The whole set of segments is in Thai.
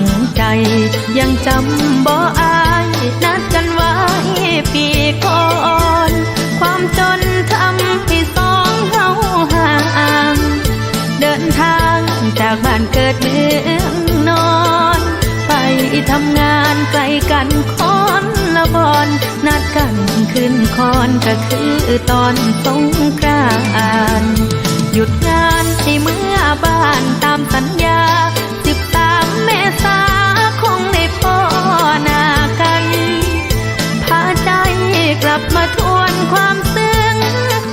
งใจ ยังจำบ่อายนัดกันไว้ปีก่อน ความจนทำให้สองเฮาห่าง เดินทางจากบ้านเกิดเมืองนอน ไปทำงานไกลกันคอนละบอนนัดกันขึ้นคอนก็คือตอนสงกรานต์หยุดงานให้เมื่อบ้านตามสัญญา บมาทวนความซึ้ง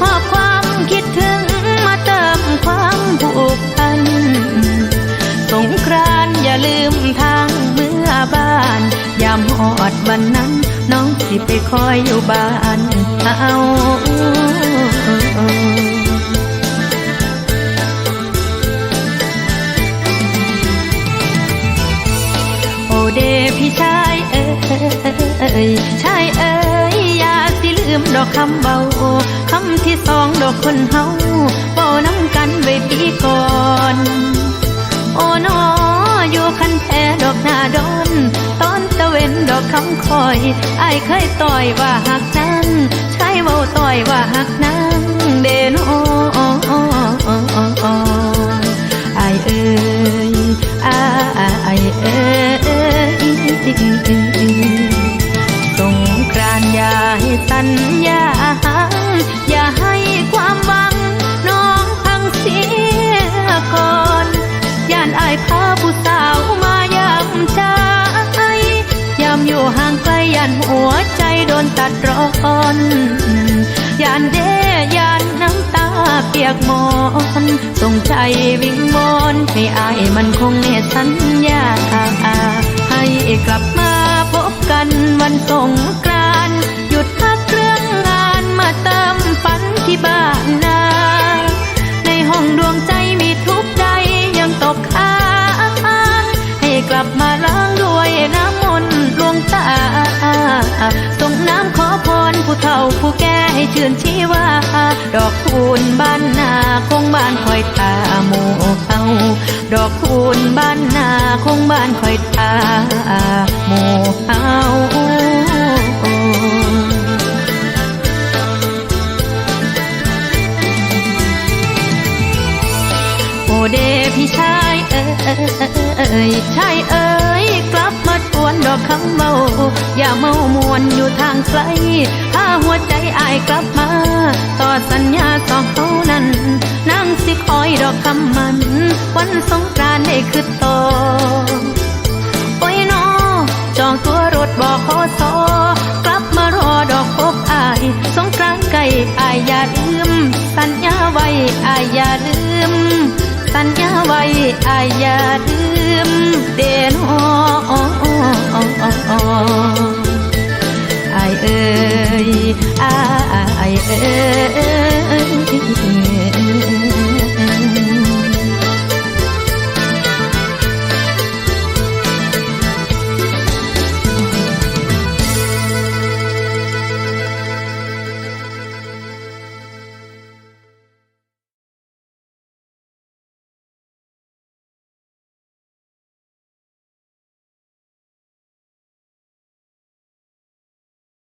มอบความคิดถึงมาเติมความผูกพัน สงกรานอย่าลืมทางเมื่อบ้าน ยามหอดวันนั้น น้องสิไปคอยอยู่บ้านเอาโอเดพี่ชายเอ้ยชายเอ้ยอย่าสิลืม ดอกคำเบาคำที่สองดอกคนเฮาเบาน้ำกันไว้ปีก่อนโอ้นออยู่คันแท้ดอกหน้าดอนตอนตะเวนดอกคำคอยไอายเคยต่อยว่าหักนั้นใช้เว้าต่อยว่าหักนั้นเดนโอไอเอ้ยอายเอ้ยามอยู่ห่างไกลยันหัวใจโดนตัดร้อนยานเดย่านน้ำตาเปียกหมอนส่งใจวิงวอนให้อายมันคงเนสัญญาให้กลับมาพบกันวันสงกราน ชื่นชีวา ดอกคูณบ้านนาคงบ้านคอยตาหมู่เฮาดอกคูณบ้านนาคงบ้านคอยตาหมู่เฮาโอเดพี่ชายเอ้ยชายเอ้ยานดอกคำเมาอย่าเมามวนอยู่ทางไกลพาหัวใจอายกลับมา ต่อสัญญาสองเขานั้นนั่งสิคอยดอกคำมัน วันสงกรานได้คือตอโอ้ยนอจองตัวรถบอกขอสอกลับมารอดอกพบอาย สงกรานไก่อายอย่าลืม สัญญาไว้อายอย่าลืม สัญญาไว้อายอย่าลืมเดนโฮ 어, 어.